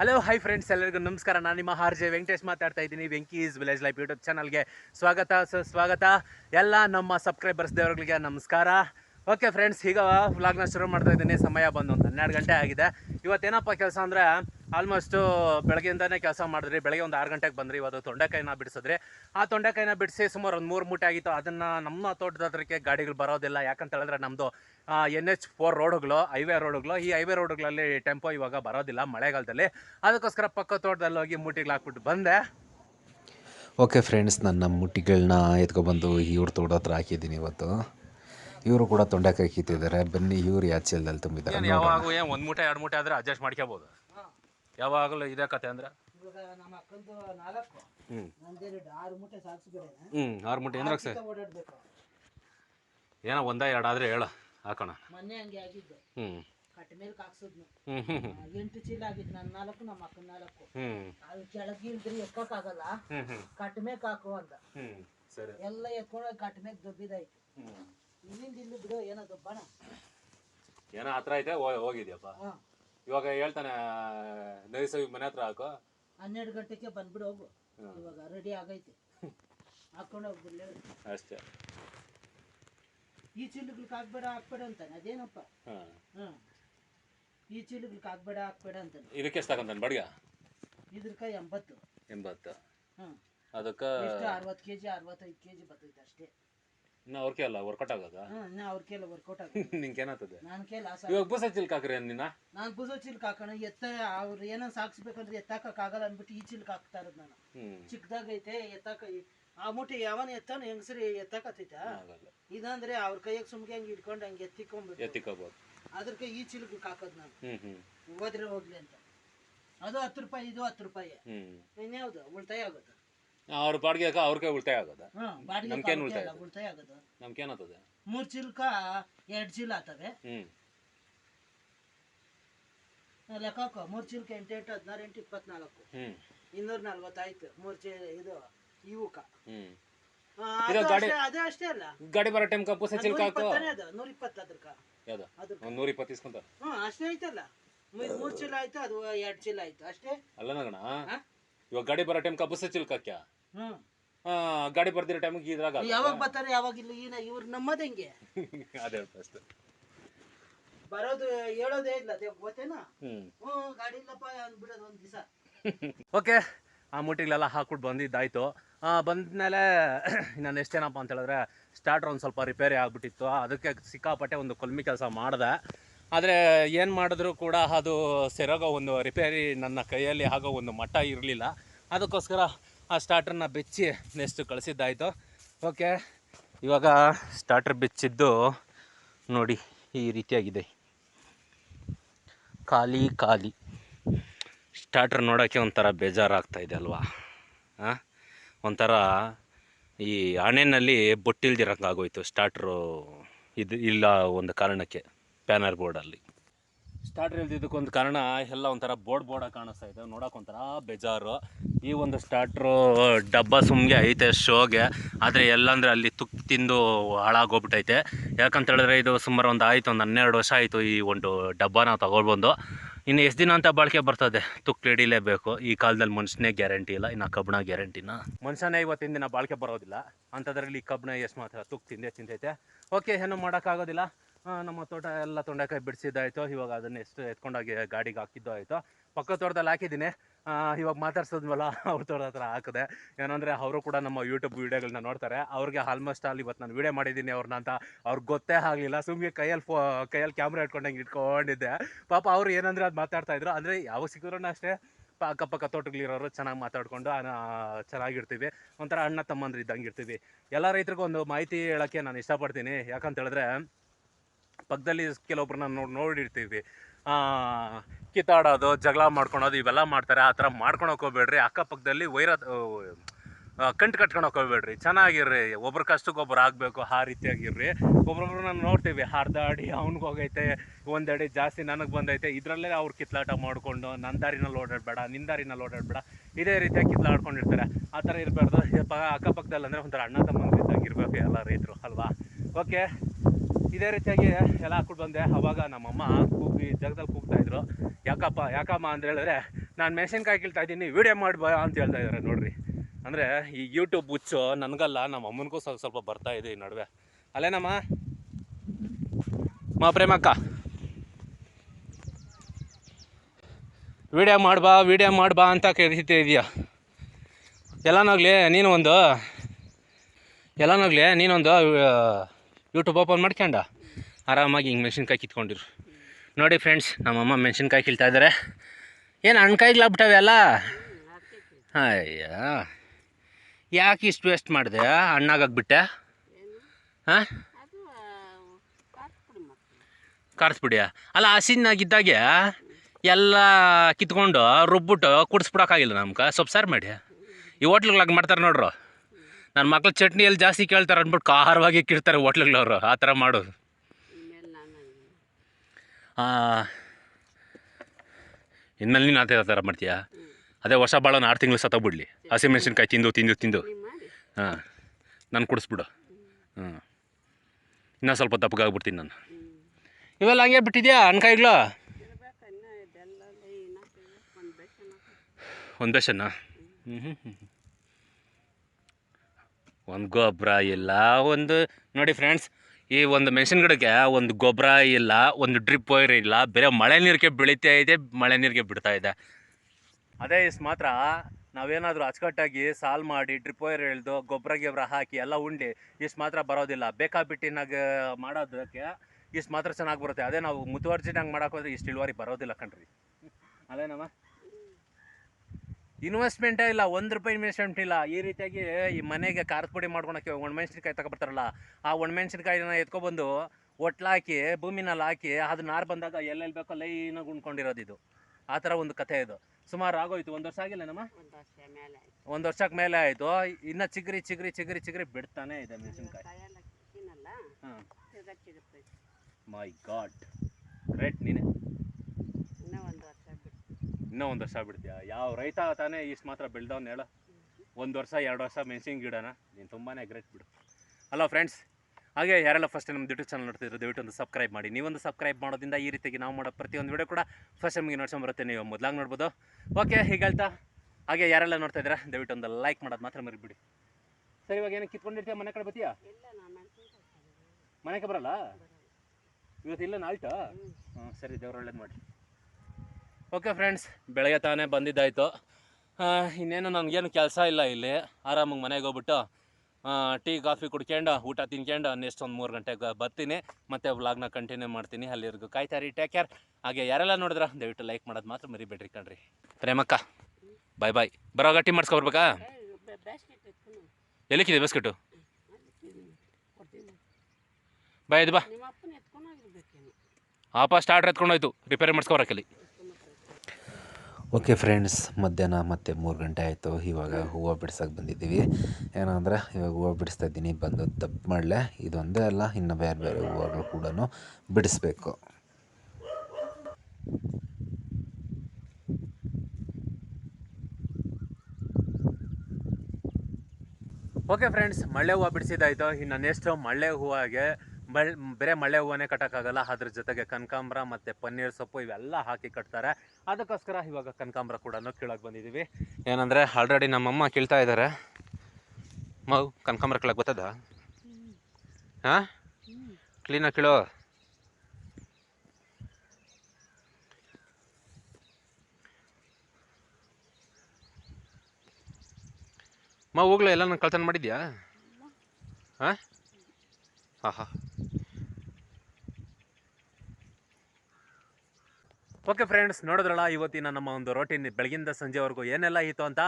Hello hi friends ಎಲ್ಲರಿಗೂ ನಮಸ್ಕಾರ. ನಾನು ನಿಮ್ಮ ಆರ್ ಜೆ ವೆಂಕಟೇಶ್ ಮಾತಾಡ್ತಾ ಇದ್ದೀನಿ. ವೆಂಕೀಸ್ ವಿಲೇಜ್ ಲೈಫ್ ಯೂಟ್ಯೂಬ್ ಚಾನಲ್ಗೆ ಸ್ವಾಗತ. ಸುಸ್ವಾಗತ ಎಲ್ಲ ನಮ್ಮ ಸಬ್ಸ್ಕ್ರೈಬರ್ಸ್ ದೇವರುಗಳಿಗೆ ನಮಸ್ಕಾರ. ಓಕೆ ಫ್ರೆಂಡ್ಸ್ ಈಗ ವ್ಲಾಗ್ನ ಶುರು ಮಾಡ್ತಾ ಇದ್ದೀನಿ. ಸಮಯ ಬಂದು ಒಂದು ಹನ್ನೆರಡು ಗಂಟೆ ಆಗಿದೆ. ಇವತ್ತೇನಪ್ಪ ಕೆಲಸ ಅಂದರೆ ಆಲ್ಮೋಸ್ಟು ಬೆಳಗ್ಗೆಯಿಂದನೇ ಕೆಲಸ ಮಾಡಿದ್ರಿ. ಬೆಳಗ್ಗೆ ಒಂದು ಆರು ಗಂಟೆಗೆ ಬಂದ್ರಿ. ಇವತ್ತು ತೊಂಡೆಕಾಯಿನ ಬಿಡಿಸಿದ್ರಿ. ಆ ತೊಂಡೆಕಾಯಿನ ಬಿಡಿಸಿ ಸುಮಾರು ಒಂದು ಮೂರು ಮೂಟೆ ಆಗಿತ್ತು. ಅದನ್ನು ನಮ್ಮ ತೋಟದ ಹತ್ರಕ್ಕೆ ಗಾಡಿಗಳು ಬರೋದಿಲ್ಲ. ಯಾಕಂತ ಹೇಳಿದ್ರೆ ನಮ್ಮದು ಎನ್ ಎಚ್ ಫೋರ್ ರೋಡುಗಳು ಹೈವೇ ರೋಡುಗಳು. ಈ ಹೈವೇ ರೋಡುಗಳಲ್ಲಿ ಟೆಂಪೋ ಇವಾಗ ಬರೋದಿಲ್ಲ ಮಳೆಗಾಲದಲ್ಲಿ. ಅದಕ್ಕೋಸ್ಕರ ಪಕ್ಕ ತೋಟದಲ್ಲಿ ಹೋಗಿ ಮೂಟಿಗಳು ಹಾಕ್ಬಿಟ್ಟು ಬಂದೆ. ಓಕೆ ಫ್ರೆಂಡ್ಸ್ ನನ್ನ ಮುಟ್ಟಿಗಳನ್ನ ಎತ್ಕೊಬಂದು ಇವ್ರ ತೋಟ ಹತ್ರ ಹಾಕಿದ್ದೀನಿ ಇವತ್ತು. ಇವರು ಕೂಡ ತೊಂಡೆಕಾಯಿ ಕಿತ್ತಿದ್ದಾರೆ ಬನ್ನಿ ಇವ್ರು ಯಾಚೆಲ್ದಲ್ಲಿ ತುಂಬಿದ್ದಾರೆ. ಯಾವಾಗ ಏನು ಒಂದು ಮೂಟೆ ಎರಡು ಮೂಟೆ ಆದರೆ ಅಡ್ಜಸ್ಟ್ ಮಾಡ್ಕೋಬೋದು ಯಾವಾಗಲೂ ಇದೇ ಕತೆ ಅಂದ್ರೆ? ಇವಾಗ ನಮ್ಮ ಅಕ್ಕಂದು ನಾಲ್ಕು. ಹ್ಞೂ ನಂದೆರಡು ಆರು ಮೂಟೆ ಸಾಗಿಸ್ಬಿಡೇನೆ ಹ್ಞೂ ಆರು ಮೂಟೆ. ಏನಾರ ಸರ್? ಓಡಾಡ್ಬೇಕು. ಏನೋ ಒಂದ ಎರಡ ಆದ್ರೆ ಹೇಳು ಹಾಕೋಣ. ಮೊನ್ನೆ ಹಂಗೆ ಆಗಿದ್ದು. ಹ್ಞೂ ಕಟ್ಟ ಮೇಲೆ ಹಾಕ್ಸಿದ್ನು ಹ್ಞೂ ಹ್ಞೂ ಹ್ಞೂ ಎಂಟು ಚೀಲ ಆಗಿದ್ದು ನನ್ನ ನಾಲ್ಕು ನಮ್ಮ ಅಕ್ಕನ ನಾಲ್ಕು. ಹ್ಞೂ ಅದು ಕೆಳಗೆ ಇಲ್ದ್ರಿ ಎಕ್ಕಾಗಲ್ಲ ಹ್ಞೂ ಹ್ಞೂ ಕಟ್ಟ ಮೇಲೆ ಹಾಕು ಅಂತ ಹ್ಞೂ ಸರಿ. ಎಲ್ಲ ಎತ್ಕೊಂಡು ಕಟ್ಟ ಮೇಲೆ ದೊಬ್ಬಿದಾಯ್ತು. ಹ್ಞೂ ಇಲ್ಲಿಂದ ಇಲ್ಲಿ ಬಿಡು ಏನೋ ದೊಬ್ಬಣ. ಏನೋ ಹತ್ರ ಐತೆ ಹೋಗಿದ್ಯಪ್ಪ. ಹಾಂ. ಇವಾಗ ಹೇಳ್ತಾನೆ ನೈಸವಿ ಮನೆ ಹತ್ರ ಹಾಕು. ಹನ್ನೆರಡು ಗಂಟೆಗೆ ಬಂದ್ಬಿಡು ಹೋಗು. ಇವಾಗ ರೆಡಿ ಆಗೈತೆ. ಹಾಕೊಂಡು ಹೋಗ್ಬಿಡ್ಲಿ ಅಷ್ಟೇ. ಈ ಚೀಲಗಳಿಗೆ ಹಾಕ್ಬೇಡ ಹಾಕ್ಬೇಡ ಅಂತಾನೆ ಅದೇನಪ್ಪ? ಈ ಚೀಲಗಳಿಗೆ ಹಾಕ್ಬೇಡ ಹಾಕ್ಬೇಡ ಅಂತಾನೆ. ಇದಕ್ಕೆ ಎಷ್ಟು ತಗೊಂತಾನೆ ಬಡ್ಗ? ಇದ್ರಕ ಎಂಬತ್ತು. ಎಂಬತ್ತು. ಹ್ಮ್ ಅದಕ್ಕೆ ಅರವತ್ತು ಕೆ ಜಿ ಅರವತ್ತೈದು ಕೆ ಜಿ ಬರ್ತೈತೆ ಅಷ್ಟೇ. ಇನ್ನು ಅವ್ರಿಗೆ ಅಲ್ಲ ವರ್ಕೌಟ್ ಆಗೋದಾ? ಹಾಂ ಇನ್ನು ಅವ್ರ ಕೇಳ ವರ್ಕೌಟ್ ಆಗುತ್ತೆ ನಿಂಗೆ ಏನಾಗ್ತದೆ? ನಾನು ಕೇಳ ಇವಾಗ ಬೂಸ ಚಿಲ್ಕ ಹಾಕ್ರಿ ನಿನ್ನ ನಾನು? ಬುಸೋ ಚಿಲ್ಕ ಹಾಕೋಣ ಎತ್ತ ಅವ್ರು ಏನೋ ಸಾಕ್ಸ್ಬೇಕಂದ್ರೆ ಎತ್ತಾಕಕ್ಕಾಗಲ್ಲ ಅಂದ್ಬಿಟ್ಟು ಈ ಚಿಲ್ಕ ಹಾಕ್ತಾ ಇರೋದು ನಾನು. ಹ್ಞೂ ಚಿಕ್ಕದಾಗೈತೆ ಎತ್ತಾಕ ಆ ಮೂಟೆ ಯಾವನ ಎತ್ತಾನ ಹೆಂಗಸ್ರಿ ಎತ್ತಾಕತ್ತೈತ ಆಗಲ್ಲ. ಇದಂದ್ರೆ ಅವ್ರ ಕೈಯಾಗ ಸುಮ್ಗೆ ಹಂಗೆ ಇಟ್ಕೊಂಡು ಹಂಗೆ ಎತ್ತಿಕೊಂಡ್ಬಿಟ್ಟು ಎತ್ತಿಕೋಬೋದು. ಅದಕ್ಕೆ ಈ ಚಿಲ್ಕ ಹಾಕೋದು ನಾನು. ಹ್ಞೂ ಹ್ಞೂ ಹೋದ್ರೆ ಹೋಗ್ಲಿ ಅಂತ. ಅದು ಹತ್ತು ರೂಪಾಯಿ ಇದು ಹತ್ತು ರೂಪಾಯಿ. ಹ್ಞೂ ಇನ್ಯಾವುದು? ಉಳಿತಾಯ ಆಗುತ್ತೆ ಅವ್ರ ಬಾಡಿಗೆ ಅವ್ರಿಗೆ ಉಳಿತಾಯ ಆಗೋದ? ಹಾಂ ಬಾಡಿಗೆ ನಮ್ಗೇನ್ ಉಳಿತಾಯ ಆಗೋದು. ನಮ್ಗೆ ಮೂರ್ ಮೂರು ಚಿಲ್ಕ ಎರಡ್ ಚೀಲ ಆತದೆ. ಲೆಕ್ಕ ಹಾಕೋ. ಮೂರು ಚಿಲ್ಕ ಎಂಟೆಂಟು ಎಂಟು ಹದಿನಾರು ಎಂಟು ಇಪ್ಪತ್ನಾಲ್ಕು. ಇನ್ನೂರ ನಲ್ವತ್ತಾಯ್ತು ಮೂರ್ ಚೀಲ ಇದು ಇವಕ್ಕ ಹ್ಞೂ ಆ, ಇದು ಗಾಡಿ- ಅಷ್ಟೇ- ಅದೇ ಅಷ್ಟೇ ಅಲ್ಲ. ಗಾಡಿ ಬರೋ ಟೈಮ್ ಚಿಲ್ಕ ಹಾಕು. ಅದು ಯಾವ್ದು? ಒಂದು ನೂರ ಇಪ್ಪತ್ತು ಇಸ್ಕೊಂತ ಅಷ್ಟೇ ಆಯ್ತಲ್ಲ ಮೂರು ಚೀಲ ಆಯ್ತು ಅದು ಎರಡ್ ಚೀಲ ಆಯ್ತು. ಅಷ್ಟೇ. ಅಲ್ಲ ನಗಣ ಹಾ? ಇವಾಗ ಗಾಡಿ ಬರೋ ಟೈಮ್ ಬೂಸ ಚಿಲ್ಕ ಹಾಕ್ಯ? ಗಾಡಿ ಬರ್ದಿರೋ ಟೈಮಿಗೆ ಇದ್ರಾಗ. ಯಾವಾಗ ಬರ್ತಾರೆ ಯಾವಾಗ ಇಲ್ಲ ಏನ ಇವ್ರು ನಮ್ಮದ ಹೆಂಗೆ. ಅದೇ ಫಸ್ಟ್ ಬರೋದು ಹೇಳೋದೇ ಇಲ್ಲ ಅದೇ ಗೊತ್ತೇನಾ? ಹ್ಞೂ ಗಾಡಿ ಇಲ್ಲಪ್ಪ ಅಂದ್ಬಿಡೋದು ಒಂದು ದಿವಸ. ಓಕೆ ಆ ಮುಟ್ಟಿಗಳೆಲ್ಲ ಹಾಕ್ಬಿಟ್ಟು ಬಂದಿದ್ದಾಯ್ತು. ಬಂದಮೇಲೆ ನಾನು ಎಷ್ಟೇನಪ್ಪ ಅಂತ ಹೇಳಿದ್ರೆ ಸ್ಟಾರ್ಟರ್ ಒಂದು ಸ್ವಲ್ಪ ರಿಪೇರಿ ಆಗಿಬಿಟ್ಟಿತ್ತು. ಅದಕ್ಕೆ ಸಿಕ್ಕಾಪಟ್ಟೆ ಒಂದು ಕೊಲ್ಮಿ ಕೆಲಸ ಮಾಡಿದೆ. ಆದರೆ ಏನು ಮಾಡಿದ್ರು ಕೂಡ ಅದು ಸೆರೋಗೋ ಒಂದು ರಿಪೇರಿ ನನ್ನ ಕೈಯಲ್ಲಿ ಆಗೋ ಒಂದು ಮಟ್ಟ ಇರಲಿಲ್ಲ. ಅದಕ್ಕೋಸ್ಕರ ಆ ಸ್ಟಾರ್ಟ್ರನ್ನ ಬೆಚ್ಚಿ ನೆಕ್ಸ್ಟು ಕಳಿಸಿದ್ದಾಯಿತು. ಓಕೆ ಇವಾಗ ಸ್ಟಾರ್ಟರ್ ಬೆಚ್ಚಿದ್ದು ನೋಡಿ, ಈ ರೀತಿಯಾಗಿದೆ. ಖಾಲಿ ಖಾಲಿ. ಸ್ಟಾರ್ಟರ್ ನೋಡೋಕ್ಕೆ ಒಂಥರ ಬೇಜಾರಾಗ್ತಾಯಿದೆ ಅಲ್ವಾ? ಹಾಂ ಒಂಥರ ಈ ಹಣೆಯಲ್ಲಿ ಬೊಟ್ಟಿಲ್ದಿರಂಗೆ ಆಗೋಯ್ತು ಸ್ಟಾರ್ಟ್ರು ಇದು ಇಲ್ಲ ಒಂದು ಕಾರಣಕ್ಕೆ ಪ್ಯಾನರ್ ಬೋರ್ಡಲ್ಲಿ ಸ್ಟಾರ್ಟ್ರ್ ಇಲ್ದಿದ್ದಕ್ಕೊಂದು ಕಾರಣ ಎಲ್ಲ ಒಂಥರ ಬೋರ್ಡ್ ಬೋರ್ಡಾಗಿ ಕಾಣಿಸ್ತಾ ಇದೆ. ನೋಡೋಕೆ ಒಂಥರ ಬೇಜಾರು. ಈ ಒಂದು ಸ್ಟಾರ್ಟ್ರು ಡಬ್ಬ ಸುಮ್ಮಗೆ ಐತೆ ಶೋಗೆ. ಆದರೆ ಎಲ್ಲಂದರೆ ಅಲ್ಲಿ ತುಕ್ಕು ತಿಂದು ಹಾಳಾಗೋಗ್ಬಿಟ್ಟೈತೆ ಯಾಕಂತ ಹೇಳಿದ್ರೆ ಇದು ಸುಮಾರು ಒಂದು ಆಯಿತು, ಒಂದು ಹನ್ನೆರಡು ವರ್ಷ ಆಯಿತು ಈ ಒಂದು ಡಬ್ಬ ನಾವು ತಗೊಳ್ಬಂದು. ಇನ್ನು ಎಷ್ಟು ದಿನ ಅಂತ ಬಾಳಿಕೆ ಬರ್ತದೆ? ತುಕ್ಕು ಹಿಡಿಲೇಬೇಕು. ಈ ಕಾಲದಲ್ಲಿ ಮನುಷ್ಯನೇ ಗ್ಯಾರಂಟಿ ಇಲ್ಲ, ಇನ್ನು ಕಬ್ಬಣ ಗ್ಯಾರಂಟಿನ ಮನುಷ್ಯನೇ ಇವತ್ತಿನ ದಿನ ಬಾಳಿಕೆ ಬರೋದಿಲ್ಲ. ಅಂಥದ್ರಲ್ಲಿ ಕಬ್ಬಣ ಎಷ್ಟು ಮಾತ್ರ ತುಕ್ಕು ತಿಂದೇ ತಿಂದೈತೆ ಓಕೆ ಏನು ಮಾಡೋಕ್ಕಾಗೋದಿಲ್ಲ ನಮ್ಮ ತೋಟ ಎಲ್ಲ ತೊಂಡೆಕಾಯಿ ಬಿಡಿಸಿದ್ದಾಯ್ತು. ಇವಾಗ ಅದನ್ನ ಎಷ್ಟು ಎತ್ಕೊಂಡೋಗಿ ಗಾಡಿಗೆ ಹಾಕಿದ್ದು ಆಯಿತು ಪಕ್ಕ ತೋಟದಲ್ಲಿ ಹಾಕಿದ್ದೀನಿ. ಇವಾಗ ಮಾತಾಡ್ಸಿದ್ವಲ್ಲ ಅವ್ರ ತೋಟದ ಹತ್ರ ಹಾಕಿದೆ. ಏನಂದರೆ ಅವರು ಕೂಡ ನಮ್ಮ ಯೂಟ್ಯೂಬ್ ವೀಡಿಯೋಗಳನ್ನ ನೋಡ್ತಾರೆ. ಅವ್ರಿಗೆ ಆಲ್ಮೋಸ್ಟ್ ಅಲ್ಲಿ ಇವತ್ತು ನಾನು ವೀಡಿಯೋ ಮಾಡಿದ್ದೀನಿ ಅವ್ರನ್ನ ಅಂತ. ಅವ್ರಿಗೆ ಗೊತ್ತೇ ಆಗಲಿಲ್ಲ. ಸುಮ್ಮನೆ ಕೈಯಲ್ಲಿ ಫೋ ಕೈಯಲ್ಲಿ ಕ್ಯಾಮ್ರಾ ಇಟ್ಕೊಂಡಂಗೆ ಇಟ್ಕೊಂಡಿದ್ದೆ. ಪಾಪ ಅವ್ರು ಏನಂದ್ರೆ ಅದು ಮಾತಾಡ್ತಾ ಇದ್ರು. ಅಂದರೆ ಯಾವಾಗ ಸಿಕ್ಕಿದ್ರು ಅಷ್ಟೇ ಅಕ್ಕಪಕ್ಕ ತೋಟಗಳಿರೋರು ಚೆನ್ನಾಗಿ ಮಾತಾಡ್ಕೊಂಡು ಚೆನ್ನಾಗಿರ್ತೀವಿ. ಒಂಥರ ಅಣ್ಣ ತಮ್ಮಂದ್ರೆ ಇದ್ದಂಗೆ ಇರ್ತೀವಿ ಎಲ್ಲ ರೈತರಿಗೂ ಒಂದು ಮಾಹಿತಿ ಹೇಳೋಕ್ಕೆ ನಾನು ಇಷ್ಟಪಡ್ತೀನಿ. ಯಾಕಂತ ಹೇಳಿದ್ರೆ ಪಕ್ಕದಲ್ಲಿ ಕೆಲವೊಬ್ರನ್ನ ನೋಡಿ ನೋಡಿರ್ತೀವಿ. ಕಿತ್ತಾಡೋದು, ಜಗಳ ಮಾಡ್ಕೊಳೋದು, ಇವೆಲ್ಲ ಮಾಡ್ತಾರೆ. ಆ ಥರ ಮಾಡ್ಕೊಳಕ್ಕೆ ಹೋಗ್ಬೇಡ್ರಿ. ಅಕ್ಕಪಕ್ಕದಲ್ಲಿ ವೈರ ಕಂಟು ಕಟ್ಕೊಳಕ್ಕೆ ಹೋಗ್ಬೇಡ್ರಿ. ಚೆನ್ನಾಗಿರ್ರಿ. ಒಬ್ರ ಕಷ್ಟಕ್ಕೆ ಒಬ್ರು ಆಗಬೇಕು, ಆ ರೀತಿಯಾಗಿರ್ರಿ. ಒಬ್ರೊಬ್ರನ್ನ ನೋಡ್ತೀವಿ. ಹಾರ್ದಾಡಿ, ಅವ್ನಿಗೆ ಹೋಗೈತೆ, ಒಂದೆಡೆ ಜಾಸ್ತಿ ನನಗೆ ಬಂದೈತೆ. ಇದರಲ್ಲೇ ಅವ್ರು ಕಿತ್ಲಾಟ ಮಾಡಿಕೊಂಡು ನನ್ನ ದಾರಿನಲ್ಲಿ ಓಡಾಡಬೇಡ ನಿನ್ನ ದಾರಿನಲ್ಲಿ ಓಡಾಡಬೇಡ. ಇದೇ ರೀತಿಯಾಗಿ ಕಿತ್ಲಾಡ್ಕೊಂಡಿರ್ತಾರೆ ಆ ಥರ ಇರಬಾರ್ದು. ಅಕ್ಕಪಕ್ಕದಲ್ಲಿ ಅಂದರೆ ಒಂಥರ ಅಣ್ಣ ತಮ್ಮಂದಿದ್ದಂಗೆ ಇರಬೇಕು ಎಲ್ಲ ರೈತರು, ಅಲ್ವಾ? ಓಕೆ. ಇದೇ ರೀತಿಯಾಗಿ ಎಲ್ಲ ಹಾಕ್ಬಿಟ್ಟು ಬಂದೆ. ಅವಾಗ ನಮ್ಮಮ್ಮ ಕೂಗಿ ಜಗದಲ್ಲಿ ಕೂಗ್ತಾ ಇದ್ರು. ಯಾಕಪ್ಪ, ಯಾಕಮ್ಮ ಅಂತ ಹೇಳಿದ್ರೆ, ನಾನು ಮೆಣಸಿನ್ಕಾಯಿ ಕೀಳ್ತಾ ಇದ್ದೀನಿ ವೀಡಿಯೋ ಮಾಡಿ ಬಾ ಅಂತ ಹೇಳ್ತಾ ಇದ್ದಾರೆ ನೋಡ್ರಿ. ಅಂದರೆ ಈ ಯೂಟ್ಯೂಬ್ ಹುಚ್ಚು ನನಗಲ್ಲ, ನಮ್ಮ ಅಮ್ಮನಿಗೂ ಸ್ವಲ್ಪ ಸ್ವಲ್ಪ ಬರ್ತಾ ಇದೆ ಈ ನಡುವೆ. ಅಲ್ಲೇನಮ್ಮ? ಮಾ ಪ್ರೇಮಕ್ಕ. ವೀಡಿಯೋ ಮಾಡ್ಬಾ ವೀಡಿಯೋ ಮಾಡ್ಬಾ ಅಂತ ಕರೀತಾ ಇದೆಯಾ? ಎಲ್ಲನೋಗ್ಲಿ, ನೀನು ಒಂದು, ಎಲ್ಲನಾಗಲಿ, ನೀನೊಂದು ಯೂಟ್ಯೂಬ್ ಓಪನ್ ಮಾಡ್ಕೊಂಡ ಆರಾಮಾಗಿ ಹಿಂಗೆ ಮೆಣಸಿನ್ಕಾಯಿ ಕಿತ್ಕೊಂಡಿರು. ನೋಡಿ ಫ್ರೆಂಡ್ಸ್ ನಮ್ಮಮ್ಮ ಮೆಣಸಿನ್ಕಾಯಿ ಕೀಳ್ತಾ ಇದ್ದಾರೆ ಏನು ಹಣ್ಕಾಯಿಗ್ಲಾಗ್ಬಿಟ್ಟವೆ ಅಲ್ಲ? ಅಯ್ಯ. ಯಾಕೆ ಇಷ್ಟು ವೇಸ್ಟ್ ಮಾಡಿದೆ? ಹಣ್ಣಾಗಾಗ್ಬಿಟ್ಟೆ ಹಾಂ? ಕಾರ್ಸ್ಬಿಡಿಯ? ಅಲ್ಲ, ಹಸಿನಾಗಿದ್ದಾಗೆ ಎಲ್ಲ ಕಿತ್ಕೊಂಡು ರುಬ್ಬಿಟ್ಟು ಕುಡಿಸ್ಬಿಡೋಕ್ಕಾಗಿಲ್ಲ ನಮ್ಗೆ. ಸೊಪ್ಪು ಸಾರು ಮಾಡಿ. ಈ ಹೋಟ್ಲ್ಗಳಾಗಿ ಮಾಡ್ತಾರೆ ನೋಡ್ರು. ನನ್ನ ಮಕ್ಳು ಚಟ್ನಿಯಲ್ಲಿ ಜಾಸ್ತಿ ಕೇಳ್ತಾರೆ ಅಂದ್ಬಿಟ್ಟು ಆಹಾರವಾಗಿ ಕಿಡ್ತಾರೆ ಹೋಟ್ಲುಗಳವರು. ಆ ಥರ ಮಾಡೋದು ಇನ್ನಲ್ಲಿ ನೀನು ಅದೇ ಥರ ಮಾಡ್ತೀಯಾ? ಅದೇ ವರ್ಷ ಭಾಳ ಆರು ತಿಂಗಳು ಸತ್ತೋಗ್ಬಿಡ್ಲಿ ಹಸಿಮೆಣ್ಸಿನ್ಕಾಯಿ ತಿಂದು ತಿಂದು ತಿಂದು. ಹಾಂ ನಾನು ಕುಡಿಸ್ಬಿಡು. ಹ್ಞೂ ಇನ್ನೂ ಸ್ವಲ್ಪ ದಪ್ಪಗಾಗ್ಬಿಡ್ತೀನಿ ನಾನು. ಇವೆಲ್ಲ ಹಂಗೆ ಬಿಟ್ಟಿದ್ಯಾ ಹಣ್ಕಾಯಿಗಳು ಒಂದು ಬೇಷನ್ನ ಹ್ಞೂ ಹ್ಞೂ ಹ್ಞೂ ಒಂದು ಗೊಬ್ಬರ ಇಲ್ಲ, ಒಂದು, ನೋಡಿ ಫ್ರೆಂಡ್ಸ್ ಈ ಒಂದು ಮೆಣಸಿನ ಗಿಡಕ್ಕೆ ಒಂದು ಗೊಬ್ಬರ ಇಲ್ಲ, ಒಂದು ಡ್ರಿಪ್ ವೈರ್ ಇಲ್ಲ, ಬೇರೆ ಮಳೆ ನೀರಿಗೆ ಬೆಳೀತಾ ಇದೆ, ಮಳೆ ನೀರಿಗೆ ಬಿಡ್ತಾ ಇದೆ. ಅದೇ ಇಷ್ಟು ಮಾತ್ರ ನಾವೇನಾದರೂ ಅಚ್ಚುಕಟ್ಟಾಗಿ ಸಾಲ್ ಮಾಡಿ ಡ್ರಿಪ್ ವೈರ್ ಎಳೆದು ಗೊಬ್ಬರ ಗಿಬ್ಬರ ಹಾಕಿ ಎಲ್ಲ ಉಂಡಿ ಇಷ್ಟು ಮಾತ್ರ ಬರೋದಿಲ್ಲ. ಬೇಕಾಬಿಟ್ಟಿನಾಗ ಮಾಡೋದಕ್ಕೆ ಇಷ್ಟು ಮಾತ್ರ ಚೆನ್ನಾಗಿ ಬರುತ್ತೆ. ಅದೇ ನಾವು ಮುತುವರ್ಜಿನಾಗ ಮಾಡೋಕೆ ಹೋದ್ರೆ ಇಷ್ಟು ಇಳುವರಿ ಬರೋದಿಲ್ಲ ಕಣ್ರಿ. ಅದೇನಮ್ಮ? ಇನ್ವೆಸ್ಟ್ಮೆಂಟೇ ಇಲ್ಲ ಒಂದು ರೂಪಾಯಿ ಇನ್ವೆಸ್ಟ್ಮೆಂಟ್ ಇಲ್ಲ. ಈ ರೀತಿಯಾಗಿ ಈ ಮನೆಗೆ ಖಾರದ ಪುಡಿ ಮಾಡ್ಕೊಳಕ್ಕೆ ಒಣಮೆಣ್ಸಿನ್ಕಾಯಿ ತಗೊಬರ್ತಾರಲ್ಲ ಆ ಒಣಮೆಣ್ಸಿನ್ಕಾಯಿನ ಎತ್ಕೊಬಂದು ಒಟ್ಲಾಕಿ ಭೂಮಿನಲ್ಲಿ ಹಾಕಿ ಅದು ನಾರು ಬಂದಾಗ ಎಲ್ಲೆಲ್ಲಿ ಬೇಕೋ ಲೈನಾಗಿ ಉಣ್ಕೊಂಡಿರೋದು ಇದು. ಆ ಥರ ಒಂದು ಕಥೆ ಇದು. ಸುಮಾರು ಆಗೋಯ್ತು ಒಂದು ವರ್ಷ ಆಗಿಲ್ಲ ನಮ್ಮ ಒಂದು ವರ್ಷಕ್ಕೆ ಮೇಲೆ ಆಯಿತು. ಇನ್ನು ಚಿಗ್ರಿ ಚಿಗ್ರಿ ಚಿಗ್ರಿ ಚಿಗ್ರಿ ಬಿಡ್ತಾನೆ ಇದೆ ಮೆಣಸಿನ್ಕಾಯಿ. ಹಾಂ. ಮೈ ಗಾಡ್ ಗ್ರೇಟ್ ನೀನೆ. ಇನ್ನೂ ಒಂದು ವರ್ಷ ಬಿಡ್ತೀಯ ಯಾವ ರೈತ ತಾನೇ ಇಷ್ಟು ಮಾತ್ರ ಬೆಳ್ದವ್ನು ಹೇಳ. ಒಂದು ವರ್ಷ ಎರಡು ವರ್ಷ ಮೆಣಸಿನ ಗಿಡನ. ನೀನು ತುಂಬಾ ಗ್ರೇಟ್ ಬಿಡು. ಅಲ್ಲ ಫ್ರೆಂಡ್ಸ್ ಹಾಗೆ ಯಾರೆಲ್ಲ ಫಸ್ಟ್ ನಮ್ಮ ಯೂಟ್ಯೂಬ್ ಚಾನಲ್ ನೋಡ್ತಿದ್ರು ದಯವಿಟ್ಟು ಒಂದು ಸಬ್ಸ್ಕ್ರೈಬ್ ಮಾಡಿ. ನೀವೊಂದು ಸಬ್ಸ್ಕ್ರೈಬ್ ಮಾಡೋದ್ರಿಂದ ಈ ರೀತಿಯಾಗಿ ನಾವು ಮಾಡೋ ಪ್ರತಿಯೊಂದು ವಿಡಿಯೋ ಕೂಡ ಫಸ್ಟ್ ನಿಮಗೆ ನೋಡ್ಸ್ಕೊಂಡ್ ಬರುತ್ತೆ. ನೀವು ಮೊದಲಾಗಿ ನೋಡ್ಬೋದು. ಓಕೆ ಹೀಗೆ ಹೇಳ್ತಾ. ಹಾಗೆ ಯಾರೆಲ್ಲ ನೋಡ್ತಾ ಇದ್ದೀರಾ ದಯವಿಟ್ಟು ಒಂದು ಲೈಕ್ ಮಾಡೋದು ಮಾತ್ರ ಮರಿಬಿಡಿ. ಸರಿ ಇವಾಗ ಏನು ಕಿತ್ಕೊಂಡಿರ್ತೀಯ? ಮನೆ ಕಡೆ ಬರ್ತೀಯಾ? ಮನೆಗೆ ಬರಲ್ಲ? ಇವತ್ತು ಇಲ್ಲ ನಾಳ್ತಾ ಹಾಂ ಸರಿ ದೇವ್ರು ಒಳ್ಳೇದು ಮಾಡಿ ಓಕೆ ಫ್ರೆಂಡ್ಸ್ ಬೆಳಗ್ಗೆ ತಾನೇ ಬಂದಿದ್ದಾಯಿತು. ಇನ್ನೇನು ನನಗೇನು ಕೆಲಸ ಇಲ್ಲ ಇಲ್ಲಿ. ಆರಾಮಾಗಿ ಮನೆಗೆ ಹೋಗ್ಬಿಟ್ಟು ಆ, ಟೀ ಕಾಫಿ ಕುಡ್ಕೊಂಡು ಊಟ ತಿನ್ಕೊಂಡು ನೆಕ್ಸ್ಟ್ ಒಂದು ಮೂರು ಗಂಟೆಗೆ ಬರ್ತೀನಿ. ಮತ್ತು ವ್ಲಾಗ್ನ ಕಂಟಿನ್ಯೂ ಮಾಡ್ತೀನಿ. ಅಲ್ಲಿವರೆಗೂ ಕಾಯ್ತಾರಿ ಟೇಕ್ ಕೇರ್ ಹಾಗೆ ಯಾರೆಲ್ಲ ನೋಡಿದ್ರೆ ದಯವಿಟ್ಟು ಲೈಕ್ ಮಾಡೋದು ಮಾತ್ರ ಮರಿಬೇಡ್ರಿ ಕಣ್ರಿ. ಪ್ರೇಮಕ್ಕ ಬಾಯ್ ಬಾಯ್ ಬರೋವಾಗ ಟೀ ಮಾಡಿಸ್ಕೊಬರ್ಬೇಕಾ ಎಲ್ಲಿಕ್ಕಿದೆ ಬಿಸ್ಕೆಟು? ಬಾಯ್ ಇದು ಬಾ. ಆಪ ಸ್ಟಾರ್ಟ್ ಎತ್ಕೊಂಡೋಯ್ತು ರಿಪೇರಿ ಮಾಡಿಸ್ಕೊಬರಕ್ಕಲ್ಲಿ ಓಕೆ ಫ್ರೆಂಡ್ಸ್ ಮಧ್ಯಾಹ್ನ ಮತ್ತೆ ಮೂರು ಗಂಟೆ ಆಯಿತು. ಇವಾಗ ಹೂವು ಬಿಡ್ಸೋಕೆ ಬಂದಿದ್ದೀವಿ. ಏನಂದರೆ, ಇವಾಗ ಹೂವು ಬಿಡಿಸ್ತಾ ಇದ್ದೀನಿ. ಬಂದು ತಪ್ಪು ಮಾಡಲೆ. ಇದೊಂದೇ ಅಲ್ಲ, ಇನ್ನು ಬೇರೆ ಬೇರೆ ಹೂವುಗಳು ಕೂಡ ಬಿಡಿಸ್ಬೇಕು. ಓಕೆ ಫ್ರೆಂಡ್ಸ್ ಮಳ್ಳೆ ಹೂವು ಬಿಡಿಸಿದಾಯ್ತು ಇನ್ನು ನೆಕ್ಸ್ಟು ಮಳ್ಳೆ ಹೂವಾಗೆ ಬಳ್ ಬೇರೆ ಮಳೆ ಹೂವನೇ ಕಟ್ಟೋಕ್ಕಾಗಲ್ಲ, ಅದ್ರ ಜೊತೆಗೆ ಕನಕಾಂಬ್ರ ಮತ್ತು ಪನ್ನೀರ್ ಸೊಪ್ಪು ಇವೆಲ್ಲ ಹಾಕಿ ಕಟ್ತಾರೆ. ಅದಕ್ಕೋಸ್ಕರ ಇವಾಗ ಕನಕಾಂಬ್ರ ಕೂಡ ಕೀಳಕ್ಕೆ ಬಂದಿದ್ದೀವಿ ಏನಂದರೆ ಆಲ್ರೆಡಿ ನಮ್ಮಮ್ಮ ಕೀಳ್ತಾ ಇದ್ದಾರೆ ಮಗು, ಕನಕಾಂಬ್ರ ಕೀಳಕ್ಕೆ ಬರ್ತದ? ಹಾಂ? ಕ್ಲೀನಾಗಿ ಕೀಳೋ. ಮಾ ಹೋಗ್ಲ ಎಲ್ಲ ನಾನು ಕಳ್ತನ ಮಾಡಿದ್ಯಾ? ಹಾಂ? ಹಾಂ ಹಾಂ. ಓಕೆ ಫ್ರೆಂಡ್ಸ್, ನೋಡಿದ್ರಲ್ಲ, ಇವತ್ತಿನ ನಮ್ಮ ಒಂದು ರೋಟೀನ್ ಬೆಳಗಿಂದ ಸಂಜೆವರೆಗೂ ಏನೆಲ್ಲ ಇತ್ತು ಅಂತ,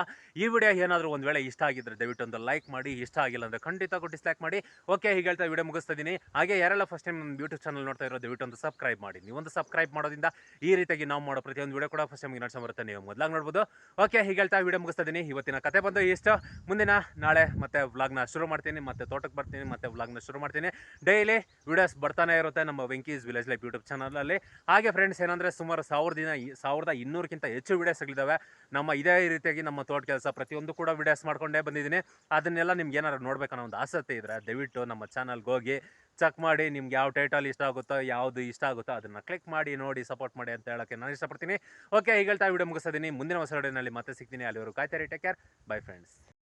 ಈ ವಿಡಿಯೋ ಏನಾದರೂ ಒಂದು ವೇಳೆ ಇಷ್ಟ ಆಗಿದ್ರೆ ದಯವಿಟ್ಟು ಒಂದು ಲೈಕ್ ಮಾಡಿ, ಇಷ್ಟ ಆಗಿಲ್ಲ ಅಂದರೆ ಖಂಡಿತ ಡಿಸ್ಲೈಕ್ ಮಾಡಿ. ಓಕೆ, ಹೀಗೆ ಹೇಳ್ತಾ ವಿಡಿಯೋ ಮುಗಿಸ್ತಾ ಇದ್ದೀನಿ ಹಾಗೆ ಯಾರೆಲ್ಲ ಫಸ್ಟ್ ಟೈಮ್ ನಮ್ಮ ಯೂಟ್ಯೂಬ್ ಚಾನಲ್ ನೋಡ್ತಾ ಇರೋ, ದಯವಿಟ್ಟು ಒಂದು ಸಬ್ಸ್ಕ್ರೈಬ್ ಮಾಡಿ. ನೀವೊಂದು ಸಬ್ಸ್ಕ್ರೈಬ್ ಮಾಡೋದ್ರಿಂದ ಈ ರೀತಿಯಾಗಿ ನಾವು ಮಾಡೋ ಪ್ರತಿಯೊಂದು ವಿಡಿಯೋ ಕೂಡ ಫಸ್ಟ್ ಟೈಮ್ಗೆ ನಡೆಸ ಬರುತ್ತೆ. ನೀವು ಮೊದಲಾಗಿ ನೋಡ್ಬೋದು. ಓಕೆ, ಹೀಗೆ ಹೇಳ್ತಾ ವಿಡಿಯೋ ಮುಗಿಸ್ತಾ ಇದ್ದೀನಿ ಇವತ್ತಿನ ಕತೆ ಬಂದು ಇಷ್ಟು. ಮುಂದಿನ, ನಾಳೆ ಮತ್ತೆ ವ್ಲಾಗ್ನ ಶುರು ಮಾಡ್ತೀನಿ. ಮತ್ತೆ ತೋಟಕ್ಕೆ ಬರ್ತೀನಿ, ಮತ್ತೆ ವ್ಲಾಗ್ನ ಶುರು ಮಾಡ್ತೀನಿ. ಡೈಲಿ ವಿಡಿಯೋಸ್ ಬರ್ತಾನೆ ಇರುತ್ತೆ ನಮ್ಮ ವೆಂಕೀಸ್ ವಿಲೇಜ್ ಲೈಫ್ ಯೂಟ್ಯೂಬ್ ಚಾನಲಲ್ಲಿ ಹಾಗೆ ಫ್ರೆಂಡ್ಸ್ ಏನಂದರೆ ಸುಮಾರು ಸಾವಿರದಿನ ಸಾವಿರದ ಇನ್ನೂರಕ್ಕಿಂತ ಹೆಚ್ಚು ವಿಡಿಯೋಸ್ಗಳಿದ್ದಾವೆ. ನಮ್ಮ ಇದೇ ರೀತಿಯಾಗಿ ನಮ್ಮ ತೋಟ ಕೆಲಸ ಪ್ರತಿಯೊಂದು ಕೂಡ ವಿಡಿಯೋಸ್ ಮಾಡ್ಕೊಂಡೇ ಬಂದಿದ್ದೀನಿ. ಅದನ್ನೆಲ್ಲ ನಿಮ್ಗೆ ಏನಾದ್ರು ನೋಡ್ಬೇಕನ್ನೋ ಒಂದು ಆಸಕ್ತಿ ಇದ್ದರೆ ದಯವಿಟ್ಟು ನಮ್ಮ ಚಾನಲ್ಗೆ ಹೋಗಿ ಚೆಕ್ ಮಾಡಿ ನಿಮ್ಗೆ ಯಾವ ಟೈಟಲ್ ಇಷ್ಟ ಆಗುತ್ತೋ, ಯಾವುದು ಇಷ್ಟ ಆಗುತ್ತೋ ಅದನ್ನು ಕ್ಲಿಕ್ ಮಾಡಿ, ನೋಡಿ ಸಪೋರ್ಟ್ ಮಾಡಿ ಅಂತ ಹೇಳೋಕ್ಕೆ ನಾನು ಇಷ್ಟಪಡ್ತೀನಿ. ಓಕೆ ಈಗ ಹೇಳ್ತಾ ವಿಡಿಯೋ ಮುಗಿಸ್ತಿದ್ದೀನಿ ಮುಂದಿನ ಹೊಸ ಮತ್ತೆ ಸಿಗ್ತೀನಿ. ಅಲ್ಲಿವರು ಕಾಯ್ತಾರೆ ಟೇಕ್ ಕೇರ್ ಬೈ ಫ್ರೆಂಡ್ಸ್